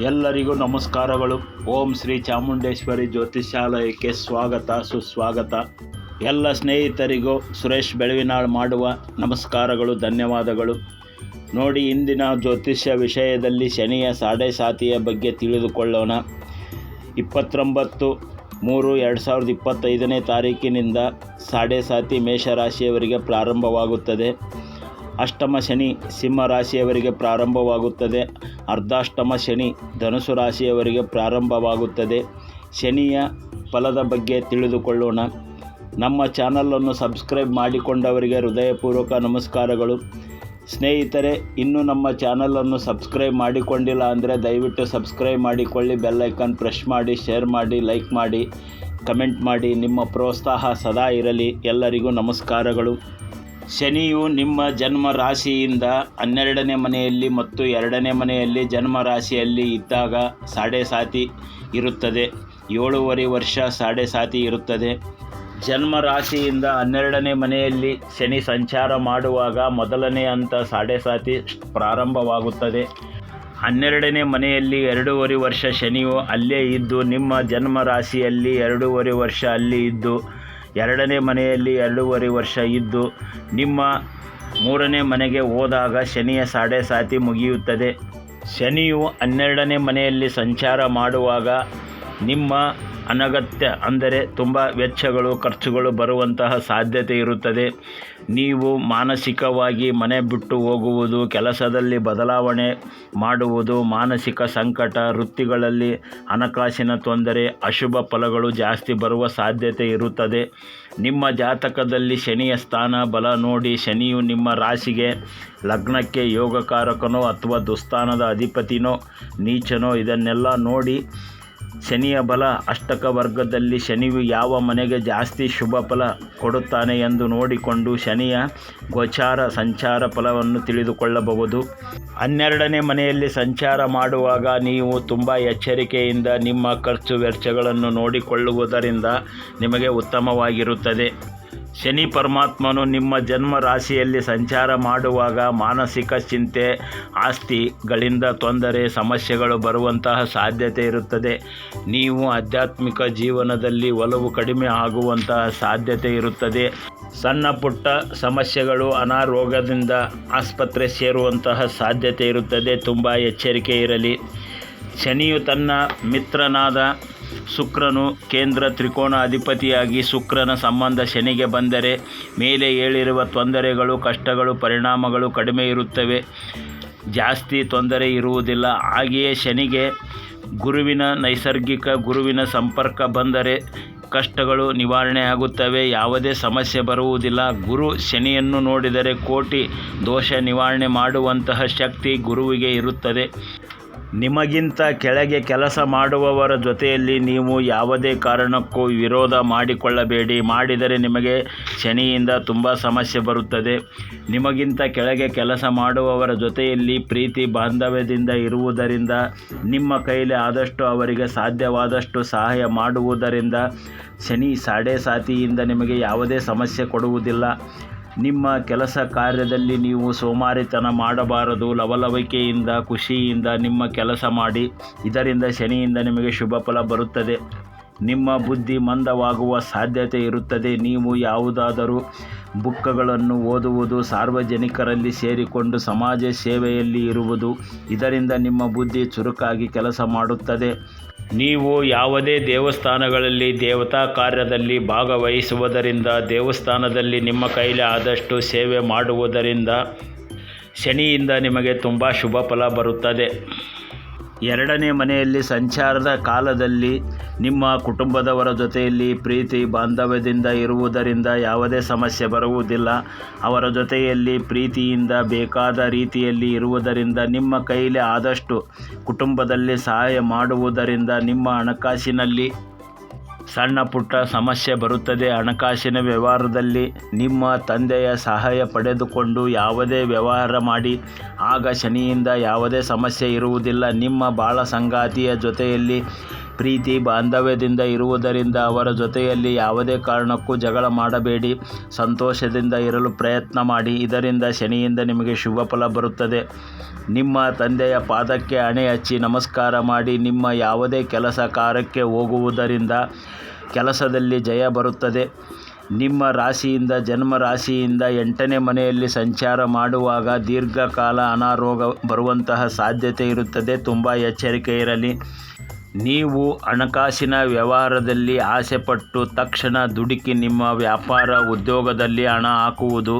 ಎಲ್ಲರಿಗೂ ನಮಸ್ಕಾರಗಳು. ಓಂ ಶ್ರೀ ಚಾಮುಂಡೇಶ್ವರಿ ಜ್ಯೋತಿಷಾಲಯಕ್ಕೆ ಸ್ವಾಗತ, ಸುಸ್ವಾಗತ. ಎಲ್ಲ ಸ್ನೇಹಿತರಿಗೂ ಸುರೇಶ್ ಬೆಳವಿನಾಳ್ ಮಾಡುವ ನಮಸ್ಕಾರಗಳು, ಧನ್ಯವಾದಗಳು. ನೋಡಿ, ಇಂದಿನ ಜ್ಯೋತಿಷ್ಯ ವಿಷಯದಲ್ಲಿ ಶನಿಯ ಸಾಡೆ ಸಾತಿಯ ಬಗ್ಗೆ ತಿಳಿದುಕೊಳ್ಳೋಣ. ಇಪ್ಪತ್ತೊಂಬತ್ತು ಮೂರು ಎರಡು ಸಾವಿರದ ಇಪ್ಪತ್ತೈದನೇ ತಾರೀಕಿನಿಂದ ಸಾಡೆ ಸಾತಿ ಮೇಷರಾಶಿಯವರಿಗೆ ಪ್ರಾರಂಭವಾಗುತ್ತದೆ. ಅಷ್ಟಮ ಶನಿ ಸಿಂಹ ರಾಶಿಯವರಿಗೆ ಪ್ರಾರಂಭವಾಗುತ್ತದೆ. ಅರ್ಧಾಷ್ಟಮ ಶನಿ ಧನುಸು ರಾಶಿಯವರಿಗೆ ಪ್ರಾರಂಭವಾಗುತ್ತದೆ. ಶನಿಯ ಫಲದ ಬಗ್ಗೆ ತಿಳಿದುಕೊಳ್ಳೋಣ. ನಮ್ಮ ಚಾನಲನ್ನು ಸಬ್ಸ್ಕ್ರೈಬ್ ಮಾಡಿಕೊಂಡವರಿಗೆ ಹೃದಯಪೂರ್ವಕ ನಮಸ್ಕಾರಗಳು. ಸ್ನೇಹಿತರೆ, ಇನ್ನೂ ನಮ್ಮ ಚಾನಲನ್ನು ಸಬ್ಸ್ಕ್ರೈಬ್ ಮಾಡಿಕೊಂಡಿಲ್ಲ ಅಂದರೆ ದಯವಿಟ್ಟು ಸಬ್ಸ್ಕ್ರೈಬ್ ಮಾಡಿಕೊಳ್ಳಿ ಬೆಲ್ಲೈಕನ್ ಪ್ರೆಸ್ ಮಾಡಿ, ಶೇರ್ ಮಾಡಿ, ಲೈಕ್ ಮಾಡಿ, ಕಮೆಂಟ್ ಮಾಡಿ. ನಿಮ್ಮ ಪ್ರೋತ್ಸಾಹ ಸದಾ ಇರಲಿ. ಎಲ್ಲರಿಗೂ ನಮಸ್ಕಾರಗಳು. ಶನಿಯು ನಿಮ್ಮ ಜನ್ಮ ರಾಶಿಯಿಂದ ಹನ್ನೆರಡನೇ ಮನೆಯಲ್ಲಿ ಮತ್ತು ಎರಡನೇ ಮನೆಯಲ್ಲಿ ಜನ್ಮ ರಾಶಿಯಲ್ಲಿ ಇದ್ದಾಗ ಸಾಡೆ ಸಾತಿ ಇರುತ್ತದೆ. ಏಳೂವರೆ ವರ್ಷ ಸಾಡೆ ಸಾತಿ ಇರುತ್ತದೆ. ಜನ್ಮ ರಾಶಿಯಿಂದ ಹನ್ನೆರಡನೇ ಮನೆಯಲ್ಲಿ ಶನಿ ಸಂಚಾರ ಮಾಡುವಾಗ ಮೊದಲನೇ ಹಂತ ಸಾಡೆ ಸಾತಿ ಪ್ರಾರಂಭವಾಗುತ್ತದೆ. ಹನ್ನೆರಡನೇ ಮನೆಯಲ್ಲಿ ಎರಡೂವರೆ ವರ್ಷ ಶನಿಯು ಅಲ್ಲೇ ಇದ್ದು, ನಿಮ್ಮ ಜನ್ಮ ರಾಶಿಯಲ್ಲಿ ಎರಡೂವರೆ ವರ್ಷ ಅಲ್ಲಿ ಇದ್ದು ಎರಡನೇ ಮನೆಯಲ್ಲಿ ಎರಡೂವರೆ ವರ್ಷ ಇದ್ದು ನಿಮ್ಮ ಮೂರನೇ ಮನೆಗೆ ಹೋದಾಗ ಶನಿಯ ಸಾಡೆ ಸಾತಿ ಮುಗಿಯುತ್ತದೆ. ಶನಿಯು ಹನ್ನೆರಡನೇ ಮನೆಯಲ್ಲಿ ಸಂಚಾರ ಮಾಡುವಾಗ ನಿಮ್ಮ ಅನಗತ್ಯ ಅಂದರೆ ತುಂಬ ವೆಚ್ಚಗಳು, ಖರ್ಚುಗಳು ಬರುವಂತಹ ಸಾಧ್ಯತೆ ಇರುತ್ತದೆ. ನೀವು ಮಾನಸಿಕವಾಗಿ ಮನೆ ಬಿಟ್ಟು ಹೋಗುವುದು, ಕೆಲಸದಲ್ಲಿ ಬದಲಾವಣೆ ಮಾಡುವುದು, ಮಾನಸಿಕ ಸಂಕಟ, ವೃತ್ತಿಗಳಲ್ಲಿ ಹಣಕಾಸಿನ ತೊಂದರೆ, ಅಶುಭ ಫಲಗಳು ಜಾಸ್ತಿ ಬರುವ ಸಾಧ್ಯತೆ ಇರುತ್ತದೆ. ನಿಮ್ಮ ಜಾತಕದಲ್ಲಿ ಶನಿಯ ಸ್ಥಾನ, ಬಲ ನೋಡಿ ಶನಿಯು ನಿಮ್ಮ ರಾಶಿಗೆ ಲಗ್ನಕ್ಕೆ ಯೋಗಕಾರಕನೋ ಅಥವಾ ದುಸ್ಥಾನದ ಅಧಿಪತಿನೋ, ನೀಚನೋ, ಇದನ್ನೆಲ್ಲ ನೋಡಿ ಶನಿಯ ಬಲ ಅಷ್ಟಕ ವರ್ಗದಲ್ಲಿ ಶನಿಯು ಯಾವ ಮನೆಗೆ ಜಾಸ್ತಿ ಶುಭ ಫಲ ಕೊಡುತ್ತಾನೆ ಎಂದು ನೋಡಿಕೊಂಡು ಶನಿಯ ಗೋಚಾರ ಸಂಚಾರ ಫಲವನ್ನು ತಿಳಿದುಕೊಳ್ಳಬಹುದು. ಹನ್ನೆರಡನೇ ಮನೆಯಲ್ಲಿ ಸಂಚಾರ ಮಾಡುವಾಗ ನೀವು ತುಂಬ ಎಚ್ಚರಿಕೆಯಿಂದ ನಿಮ್ಮ ಖರ್ಚು ವೆಚ್ಚಗಳನ್ನು ನೋಡಿಕೊಳ್ಳುವುದರಿಂದ ನಿಮಗೆ ಉತ್ತಮವಾಗಿರುತ್ತದೆ. ಶನಿ ಪರಮಾತ್ಮನು ನಿಮ್ಮ ಜನ್ಮ ರಾಶಿಯಲ್ಲಿ ಸಂಚಾರ ಮಾಡುವಾಗ ಮಾನಸಿಕ ಚಿಂತೆ ಆಸ್ತಿಗಳಿಂದ ತೊಂದರೆ, ಸಮಸ್ಯೆಗಳು ಬರುವಂತಹ ಸಾಧ್ಯತೆ ಇರುತ್ತದೆ. ನೀವು ಆಧ್ಯಾತ್ಮಿಕ ಜೀವನದಲ್ಲಿ ಒಲವು ಕಡಿಮೆ ಆಗುವಂತಹ ಸಾಧ್ಯತೆ ಇರುತ್ತದೆ. ಸಣ್ಣ ಪುಟ್ಟ ಸಮಸ್ಯೆಗಳು, ಅನಾರೋಗ್ಯದಿಂದ ಆಸ್ಪತ್ರೆ ಸೇರುವಂತಹ ಸಾಧ್ಯತೆ ಇರುತ್ತದೆ. ತುಂಬ ಎಚ್ಚರಿಕೆ ಇರಲಿ. ಶನಿಯು ತನ್ನ ಮಿತ್ರನಾದ ಶುಕ್ರನು ಕೇಂದ್ರ ತ್ರಿಕೋಣ ಅಧಿಪತಿಯಾಗಿ ಶುಕ್ರನ ಸಂಬಂಧ ಶನಿಗೆ ಬಂದರೆ ಮೇಲೆ ಹೇಳಿರುವ ತೊಂದರೆಗಳು, ಕಷ್ಟಗಳು, ಪರಿಣಾಮಗಳು ಕಡಿಮೆ ಇರುತ್ತವೆ. ಜಾಸ್ತಿ ತೊಂದರೆ ಇರುವುದಿಲ್ಲ. ಹಾಗೆಯೇ ಶನಿಗೆ ಗುರುವಿನ ನೈಸರ್ಗಿಕ ಗುರುವಿನ ಸಂಪರ್ಕ ಬಂದರೆ ಕಷ್ಟಗಳು ನಿವಾರಣೆ ಆಗುತ್ತವೆ. ಯಾವುದೇ ಸಮಸ್ಯೆ ಬರುವುದಿಲ್ಲ. ಗುರು ಶನಿಯನ್ನು ನೋಡಿದರೆ ಕೋಟಿ ದೋಷ ನಿವಾರಣೆ ಮಾಡುವಂತಹ ಶಕ್ತಿ ಗುರುವಿಗೆ ಇರುತ್ತದೆ. ನಿಮಗಿಂತ ಕೆಳಗೆ ಕೆಲಸ ಮಾಡುವವರ ಜೊತೆಯಲ್ಲಿ ನೀವು ಯಾವುದೇ ಕಾರಣಕ್ಕೂ ವಿರೋಧ ಮಾಡಿಕೊಳ್ಳಬೇಡಿ. ಮಾಡಿದರೆ ನಿಮಗೆ ಶನಿಯಿಂದ ತುಂಬ ಸಮಸ್ಯೆ ಬರುತ್ತದೆ. ನಿಮಗಿಂತ ಕೆಳಗೆ ಕೆಲಸ ಮಾಡುವವರ ಜೊತೆಯಲ್ಲಿ ಪ್ರೀತಿ ಬಾಂಧವ್ಯದಿಂದ ಇರುವುದರಿಂದ, ನಿಮ್ಮ ಕೈಲಿ ಆದಷ್ಟು ಅವರಿಗೆ ಸಾಧ್ಯವಾದಷ್ಟು ಸಹಾಯ ಮಾಡುವುದರಿಂದ ಶನಿ ಸಾಡೆ ಸಾತಿಯಿಂದ ನಿಮಗೆ ಯಾವುದೇ ಸಮಸ್ಯೆ ಕೊಡುವುದಿಲ್ಲ. ನಿಮ್ಮ ಕೆಲಸ ಕಾರ್ಯದಲ್ಲಿ ನೀವು ಸೋಮಾರಿತನ ಮಾಡಬಾರದು, ಲವಲವಿಕೆಯಿಂದ, ಖುಷಿಯಿಂದ ನಿಮ್ಮ ಕೆಲಸ ಮಾಡಿ, ಇದರಿಂದ ಶನಿಯಿಂದ ನಿಮಗೆ ಶುಭ ಫಲ ಬರುತ್ತದೆ. ನಿಮ್ಮ ಬುದ್ಧಿ ಮಂದವಾಗುವ ಸಾಧ್ಯತೆ ಇರುತ್ತದೆ. ನೀವು ಯಾವುದಾದರೂ ಬುಕ್ಕಗಳನ್ನು ಓದುವುದು, ಸಾರ್ವಜನಿಕರಲ್ಲಿ ಸೇರಿಕೊಂಡು ಸಮಾಜ ಸೇವೆಯಲ್ಲಿ ಇರುವುದು, ಇದರಿಂದ ನಿಮ್ಮ ಬುದ್ಧಿ ಚುರುಕಾಗಿ ಕೆಲಸ ಮಾಡುತ್ತದೆ. ನೀವು ಯಾವುದೇ ದೇವಸ್ಥಾನಗಳಲ್ಲಿ ದೇವತಾ ಕಾರ್ಯದಲ್ಲಿ ಭಾಗವಹಿಸುವುದರಿಂದ, ದೇವಸ್ಥಾನದಲ್ಲಿ ನಿಮ್ಮ ಕೈಲಿ ಆದಷ್ಟು ಸೇವೆ ಮಾಡುವುದರಿಂದ ಶನಿಯಿಂದ ನಿಮಗೆ ತುಂಬ ಶುಭ ಫಲ ಬರುತ್ತದೆ. ಎರಡನೇ ಮನೆಯಲ್ಲಿ ಸಂಚಾರದ ಕಾಲದಲ್ಲಿ ನಿಮ್ಮ ಕುಟುಂಬದವರ ಜೊತೆಯಲ್ಲಿ ಪ್ರೀತಿ ಬಾಂಧವ್ಯದಿಂದ ಇರುವುದರಿಂದ ಯಾವುದೇ ಸಮಸ್ಯೆ ಬರುವುದಿಲ್ಲ. ಅವರ ಜೊತೆಯಲ್ಲಿ ಪ್ರೀತಿಯಿಂದ ಬೇಕಾದ ರೀತಿಯಲ್ಲಿ ಇರುವುದರಿಂದ ನಿಮ್ಮ ಕೈಲಿ ಆದಷ್ಟು ಕುಟುಂಬದಲ್ಲಿ ಸಹಾಯ ಮಾಡುವುದರಿಂದ ನಿಮ್ಮ ಹಣಕಾಸಿನಲ್ಲಿ ಸಣ್ಣ ಪುಟ್ಟ ಸಮಸ್ಯೆ ಬರುತ್ತದೆ. ಹಣಕಾಸಿನ ವ್ಯವಹಾರದಲ್ಲಿ ನಿಮ್ಮ ತಂದೆಯ ಸಹಾಯ ಪಡೆದುಕೊಂಡು ಯಾವುದೇ ವ್ಯವಹಾರ ಮಾಡಿ. ಆಗ ಶನಿಯಿಂದ ಯಾವುದೇ ಸಮಸ್ಯೆ ಇರುವುದಿಲ್ಲ. ನಿಮ್ಮ ಬಾಳ ಸಂಗಾತಿಯ ಜೊತೆಯಲ್ಲಿ ಪ್ರೀತಿ ಬಾಂಧವ್ಯದಿಂದ ಇರುವುದರಿಂದ ಅವರ ಜೊತೆಯಲ್ಲಿ ಯಾವುದೇ ಕಾರಣಕ್ಕೂ ಜಗಳ ಮಾಡಬೇಡಿ. ಸಂತೋಷದಿಂದ ಇರಲು ಪ್ರಯತ್ನ ಮಾಡಿ. ಇದರಿಂದ ಶನಿಯಿಂದ ನಿಮಗೆ ಶುಭ ಫಲ ಬರುತ್ತದೆ. ನಿಮ್ಮ ತಂದೆಯ ಪಾದಕ್ಕೆ ಹಣೆ ಹಚ್ಚಿ ನಮಸ್ಕಾರ ಮಾಡಿ. ನಿಮ್ಮ ಯಾವುದೇ ಕೆಲಸ ಕಾರ್ಯಕ್ಕೆ ಹೋಗುವುದರಿಂದ ಕೆಲಸದಲ್ಲಿ ಜಯ ಬರುತ್ತದೆ. ನಿಮ್ಮ ರಾಶಿಯಿಂದ, ಜನ್ಮ ರಾಶಿಯಿಂದ ಎಂಟನೇ ಮನೆಯಲ್ಲಿ ಸಂಚಾರ ಮಾಡುವಾಗ ದೀರ್ಘಕಾಲ ಅನಾರೋಗ ಬರುವಂತಹ ಸಾಧ್ಯತೆ ಇರುತ್ತದೆ. ತುಂಬ ಎಚ್ಚರಿಕೆ ಇರಲಿ. ನೀವು ಹಣಕಾಸಿನ ವ್ಯವಹಾರದಲ್ಲಿ ಆಸೆಪಟ್ಟು ತಕ್ಷಣ ದುಡುಕಿ ನಿಮ್ಮ ವ್ಯಾಪಾರ ಉದ್ಯೋಗದಲ್ಲಿ ಹಣ ಹಾಕುವುದು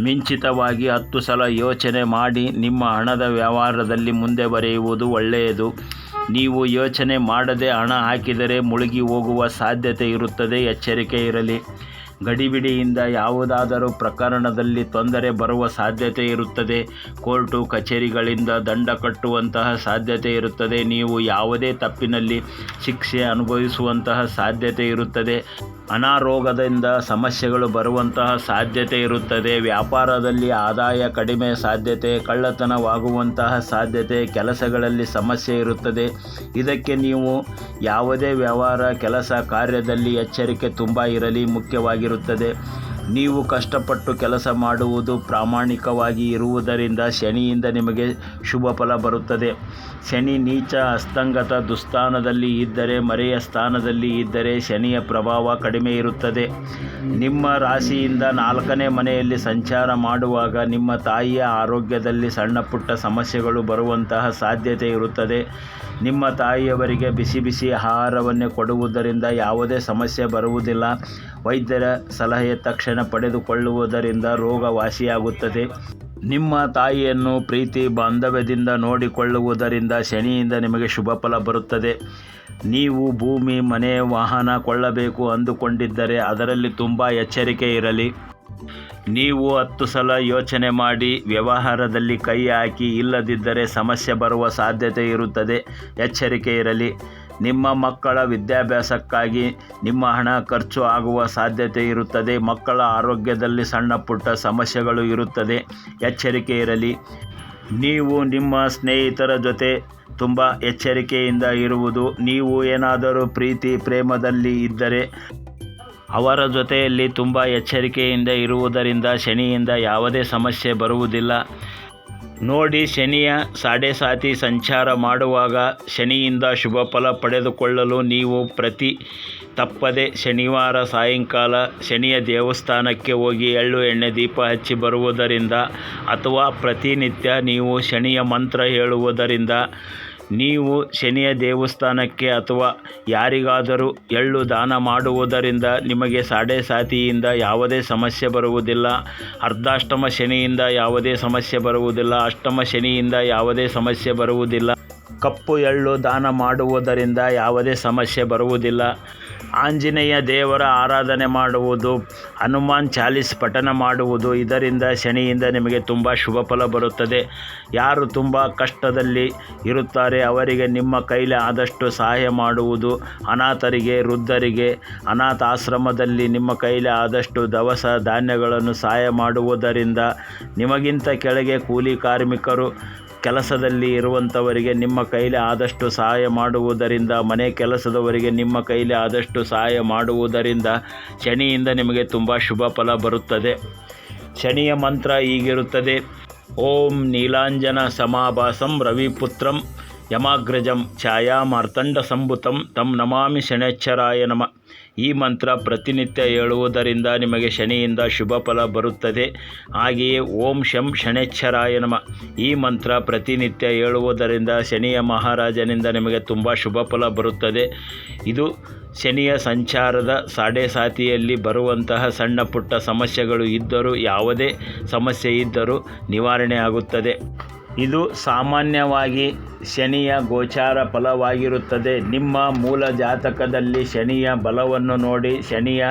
ಮಿಂಚಿತವಾಗಿ ಹತ್ತು ಸಲ ಯೋಚನೆ ಮಾಡಿ ನಿಮ್ಮ ಹಣದ ವ್ಯವಹಾರದಲ್ಲಿ ಮುಂದೆ ಬರೆಯುವುದು ಒಳ್ಳೆಯದು. ನೀವು ಯೋಚನೆ ಮಾಡದೆ ಹಣ ಹಾಕಿದರೆ ಮುಳುಗಿ ಹೋಗುವ ಸಾಧ್ಯತೆ ಇರುತ್ತದೆ. ಎಚ್ಚರಿಕೆ ಇರಲಿ. ಗಡಿಬಿಡಿಯಿಂದ ಯಾವುದಾದರೂ ಪ್ರಕರಣದಲ್ಲಿ ತೊಂದರೆ ಬರುವ ಸಾಧ್ಯತೆ ಇರುತ್ತದೆ. ಕೋರ್ಟು ಕಚೇರಿಗಳಿಂದ ದಂಡ ಕಟ್ಟುವಂತಹ ಸಾಧ್ಯತೆ ಇರುತ್ತದೆ. ನೀವು ಯಾವುದೇ ತಪ್ಪಿನಲ್ಲಿ ಶಿಕ್ಷೆ ಅನುಭವಿಸುವಂತಹ ಸಾಧ್ಯತೆ ಇರುತ್ತದೆ. ಅನಾರೋಗ್ಯದಿಂದ ಸಮಸ್ಯೆಗಳು ಬರುವಂತಹ ಸಾಧ್ಯತೆ ಇರುತ್ತದೆ. ವ್ಯಾಪಾರದಲ್ಲಿ ಆದಾಯ ಕಡಿಮೆ ಸಾಧ್ಯತೆ, ಕಳ್ಳತನವಾಗುವಂತಹ ಸಾಧ್ಯತೆ, ಕೆಲಸಗಳಲ್ಲಿ ಸಮಸ್ಯೆ ಇರುತ್ತದೆ. ಇದಕ್ಕೆ ನೀವು ಯಾವುದೇ ವ್ಯವಹಾರ, ಕೆಲಸ ಕಾರ್ಯದಲ್ಲಿ ಎಚ್ಚರಿಕೆ ತುಂಬ ಇರಲಿ. ಮುಖ್ಯವಾಗಿರುತ್ತದೆ ನೀವು ಕಷ್ಟಪಟ್ಟು ಕೆಲಸ ಮಾಡುವುದು ಪ್ರಾಮಾಣಿಕವಾಗಿ ಇರುವುದರಿಂದ ಶನಿಯಿಂದ ನಿಮಗೆ ಶುಭ ಫಲ ಬರುತ್ತದೆ. ಶನಿ ನೀಚ, ಅಸ್ತಂಗತ ದುಸ್ಥಾನದಲ್ಲಿ ಇದ್ದರೆ, ಮರೆಯ ಸ್ಥಾನದಲ್ಲಿ ಇದ್ದರೆ ಶನಿಯ ಪ್ರಭಾವ ಕಡಿಮೆ ಇರುತ್ತದೆ. ನಿಮ್ಮ ರಾಶಿಯಿಂದ ನಾಲ್ಕನೇ ಮನೆಯಲ್ಲಿ ಸಂಚಾರ ಮಾಡುವಾಗ ನಿಮ್ಮ ತಾಯಿಯ ಆರೋಗ್ಯದಲ್ಲಿ ಸಣ್ಣ ಪುಟ್ಟ ಸಮಸ್ಯೆಗಳು ಬರುವಂತಹ ಸಾಧ್ಯತೆ ಇರುತ್ತದೆ. ನಿಮ್ಮ ತಾಯಿಯವರಿಗೆ ಬಿಸಿ ಬಿಸಿ ಆಹಾರವನ್ನೇ ಕೊಡುವುದರಿಂದ ಯಾವುದೇ ಸಮಸ್ಯೆ ಬರುವುದಿಲ್ಲ. ವೈದ್ಯರ ಸಲಹೆ ತಕ್ಷಣ ಪಡೆದುಕೊಳ್ಳುವುದರಿಂದ ರೋಗ ವಾಸಿಯಾಗುತ್ತದೆ ನಿಮ್ಮ ತಾಯಿಯನ್ನು ಪ್ರೀತಿ ಬಾಂಧವ್ಯದಿಂದ ನೋಡಿಕೊಳ್ಳುವುದರಿಂದ ಶನಿಯಿಂದ ನಿಮಗೆ ಶುಭ ಫಲ ಬರುತ್ತದೆ. ನೀವು ಭೂಮಿ, ಮನೆ, ವಾಹನ ಕೊಳ್ಳಬೇಕು ಅಂದುಕೊಂಡಿದ್ದರೆ ಅದರಲ್ಲಿ ತುಂಬ ಎಚ್ಚರಿಕೆ ಇರಲಿ. ನೀವು ಹತ್ತು ಸಲ ಯೋಚನೆ ಮಾಡಿ ವ್ಯವಹಾರದಲ್ಲಿ ಕೈ ಹಾಕಿ ಇಲ್ಲದಿದ್ದರೆ ಸಮಸ್ಯೆ ಬರುವ ಸಾಧ್ಯತೆ ಇರುತ್ತದೆ. ಎಚ್ಚರಿಕೆ ಇರಲಿ. ನಿಮ್ಮ ಮಕ್ಕಳ ವಿದ್ಯಾಭ್ಯಾಸಕ್ಕಾಗಿ ನಿಮ್ಮ ಹಣ ಖರ್ಚು ಆಗುವ ಸಾಧ್ಯತೆ ಇರುತ್ತದೆ. ಮಕ್ಕಳ ಆರೋಗ್ಯದಲ್ಲಿ ಸಣ್ಣ ಪುಟ್ಟ ಸಮಸ್ಯೆಗಳು ಇರುತ್ತದೆ. ಎಚ್ಚರಿಕೆ ಇರಲಿ. ನೀವು ನಿಮ್ಮ ಸ್ನೇಹಿತರ ಜೊತೆ ತುಂಬ ಎಚ್ಚರಿಕೆಯಿಂದ ಇರುವುದು. ನೀವು ಏನಾದರೂ ಪ್ರೀತಿ ಪ್ರೇಮದಲ್ಲಿ ಇದ್ದರೆ ಅವರ ಜೊತೆಯಲ್ಲಿ ತುಂಬ ಎಚ್ಚರಿಕೆಯಿಂದ ಇರುವುದರಿಂದ ಶನಿಯಿಂದ ಯಾವುದೇ ಸಮಸ್ಯೆ ಬರುವುದಿಲ್ಲ. ನೋಡಿ ಶನಿಯ ಸಾಡೆ ಸಾತಿ ಸಂಚಾರ ಮಾಡುವಾಗ ಶನಿಯಿಂದ ಶುಭ ಫಲ ಪಡೆದುಕೊಳ್ಳಲು ನೀವು ಪ್ರತಿ ತಪ್ಪದೆ ಶನಿವಾರ ಸಾಯಂಕಾಲ ಶನಿಯ ದೇವಸ್ಥಾನಕ್ಕೆ ಹೋಗಿ ಎಳ್ಳು ಎಣ್ಣೆ ದೀಪ ಹಚ್ಚಿ ಬರುವುದರಿಂದ ಅಥವಾ ಪ್ರತಿನಿತ್ಯ ನೀವು ಶನಿಯ ಮಂತ್ರ ಹೇಳುವುದರಿಂದ ನೀವು ಶನಿಯ ದೇವಸ್ಥಾನಕ್ಕೆ ಅಥವಾ ಯಾರಿಗಾದರೂ ಎಳ್ಳು ದಾನ ಮಾಡುವುದರಿಂದ ನಿಮಗೆ ಸಾಡೆ ಸಾತಿಯಿಂದ ಯಾವುದೇ ಸಮಸ್ಯೆ ಬರುವುದಿಲ್ಲ. ಅರ್ಧಾಷ್ಟಮ ಶನಿಯಿಂದ ಯಾವುದೇ ಸಮಸ್ಯೆ ಬರುವುದಿಲ್ಲ. ಅಷ್ಟಮ ಶನಿಯಿಂದ ಯಾವುದೇ ಸಮಸ್ಯೆ ಬರುವುದಿಲ್ಲ. ಕಪ್ಪು ಎಳ್ಳು ದಾನ ಮಾಡುವುದರಿಂದ ಯಾವುದೇ ಸಮಸ್ಯೆ ಬರುವುದಿಲ್ಲ. ಆಂಜನೇಯ ದೇವರ ಆರಾಧನೆ ಮಾಡುವುದು, ಹನುಮಾನ್ ಚಾಲೀಸ್ ಪಠನ ಮಾಡುವುದು, ಇದರಿಂದ ಶನಿಯಿಂದ ನಿಮಗೆ ತುಂಬ ಶುಭ ಫಲ ಬರುತ್ತದೆ. ಯಾರು ತುಂಬ ಕಷ್ಟದಲ್ಲಿ ಇರುತ್ತಾರೆ, ಅವರಿಗೆ ನಿಮ್ಮ ಕೈಲಿ ಆದಷ್ಟು ಸಹಾಯ ಮಾಡುವುದು, ಅನಾಥರಿಗೆ, ವೃದ್ಧರಿಗೆ ಅನಾಥಾಶ್ರಮದಲ್ಲಿ ನಿಮ್ಮ ಕೈಲಿ ಆದಷ್ಟು ದವಸ ಧಾನ್ಯಗಳನ್ನು ಸಹಾಯ ಮಾಡುವುದರಿಂದ ನಿಮಗಿಂತ ಕೆಳಗೆ ಕೂಲಿ ಕಾರ್ಮಿಕರು ಕೆಲಸದಲ್ಲಿ ಇರುವಂಥವರಿಗೆ ನಿಮ್ಮ ಕೈಲಿ ಆದಷ್ಟು ಸಹಾಯ ಮಾಡುವುದರಿಂದ, ಮನೆ ಕೆಲಸದವರಿಗೆ ನಿಮ್ಮ ಕೈಲಿ ಆದಷ್ಟು ಸಹಾಯ ಮಾಡುವುದರಿಂದ ಶನಿಯಿಂದ ನಿಮಗೆ ತುಂಬ ಶುಭ ಫಲ ಬರುತ್ತದೆ. ಶನಿಯ ಮಂತ್ರ ಹೀಗಿರುತ್ತದೆ. ಓಂ ನೀಲಾಂಜನ ಸಮಾಭಾಸಂ ರವಿಪುತ್ರಂ. ಯಮಾಗ್ರಜಂ ಛಾಯಾಮಾರ್ತಂಡ ಸಂಭುತಂ ತಂ ನಮಾಮಿ ಶನೈಶ್ಚರಾಯ ನಮ. ಈ ಮಂತ್ರ ಪ್ರತಿನಿತ್ಯ ಹೇಳುವುದರಿಂದ ನಿಮಗೆ ಶನಿಯಿಂದ ಶುಭ ಫಲ ಬರುತ್ತದೆ. ಹಾಗೆಯೇ ಓಂ ಶಂ ಶನೈಶ್ಚರಾಯ ನಮ. ಈ ಮಂತ್ರ ಪ್ರತಿನಿತ್ಯ ಹೇಳುವುದರಿಂದ ಶನಿಯ ಮಹಾರಾಜನಿಂದ ನಿಮಗೆ ತುಂಬ ಶುಭ ಫಲ ಬರುತ್ತದೆ. ಇದು ಶನಿಯ ಸಂಚಾರದ ಸಾಡೆ ಸಾತಿಯಲ್ಲಿ ಬರುವಂತಹ ಸಣ್ಣ ಪುಟ್ಟ ಸಮಸ್ಯೆಗಳು ಇದ್ದರೂ, ಯಾವುದೇ ಸಮಸ್ಯೆ ಇದ್ದರೂ ನಿವಾರಣೆ ಆಗುತ್ತದೆ. ಇದು ಸಾಮಾನ್ಯವಾಗಿ ಶನಿಯ ಗೋಚಾರ ಫಲವಾಗಿರುತ್ತದೆ. ನಿಮ್ಮ ಮೂಲ ಜಾತಕದಲ್ಲಿ ಶನಿಯ ಬಲವನ್ನು ನೋಡಿ ಶನಿಯ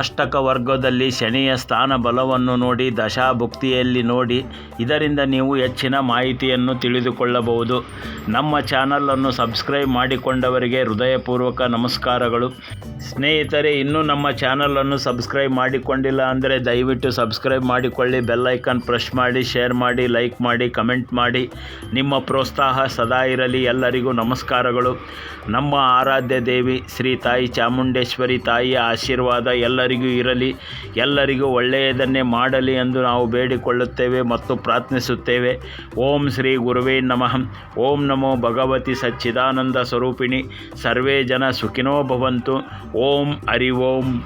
ಅಷ್ಟಕ ವರ್ಗದಲ್ಲಿ ಶನಿಯ ಸ್ಥಾನ ಬಲವನ್ನು ನೋಡಿ ದಶಾಭುಕ್ತಿಯಲ್ಲಿ ನೋಡಿ ಇದರಿಂದ ನೀವು ಹೆಚ್ಚಿನ ಮಾಹಿತಿಯನ್ನು ತಿಳಿದುಕೊಳ್ಳಬಹುದು. ನಮ್ಮ ಚಾನಲನ್ನು ಸಬ್ಸ್ಕ್ರೈಬ್ ಮಾಡಿಕೊಂಡವರಿಗೆ ಹೃದಯಪೂರ್ವಕ ನಮಸ್ಕಾರಗಳು. ಸ್ನೇಹಿತರೆ, ಇನ್ನೂ ನಮ್ಮ ಚಾನಲನ್ನು ಸಬ್ಸ್ಕ್ರೈಬ್ ಮಾಡಿಕೊಂಡಿಲ್ಲ ಅಂದರೆ ದಯವಿಟ್ಟು ಸಬ್ಸ್ಕ್ರೈಬ್ ಮಾಡಿಕೊಳ್ಳಿ ಬೆಲ್ಲೈಕನ್ ಪ್ರೆಸ್ ಮಾಡಿ, ಶೇರ್ ಮಾಡಿ, ಲೈಕ್ ಮಾಡಿ, ಕಮೆಂಟ್ ಮಾಡಿ. ನಿಮ್ಮ ಪ್ರೋತ್ಸಾಹ ಸದಾ ಇರಲಿ. ಎಲ್ಲರಿಗೂ ನಮಸ್ಕಾರಗಳು. ನಮ್ಮ ಆರಾಧ್ಯ ದೇವಿ ಶ್ರೀ ತಾಯಿ ಚಾಮುಂಡೇಶ್ವರಿ ತಾಯಿಯ ಆಶೀರ್ವಾದ ಎಲ್ಲರಿಗೂ ಇರಲಿ, ಎಲ್ಲರಿಗೂ ಒಳ್ಳೆಯದನ್ನೇ ಮಾಡಲಿ ಎಂದು ನಾವು ಬೇಡಿಕೊಳ್ಳುತ್ತೇವೆ ಮತ್ತು ಪ್ರಾರ್ಥಿಸುತ್ತೇವೆ. ಓಂ ಶ್ರೀ ಗುರುವೇ ನಮಃ. ಓಂ ನಮೋ ಭಗವತಿ ಸಚ್ಚಿದಾನಂದ ಸ್ವರೂಪಿಣಿ. ಸರ್ವೇ ಜನ ಸುಖಿನೋ ಭವಂತು. ಓಂ ಹರಿ ಓಂ.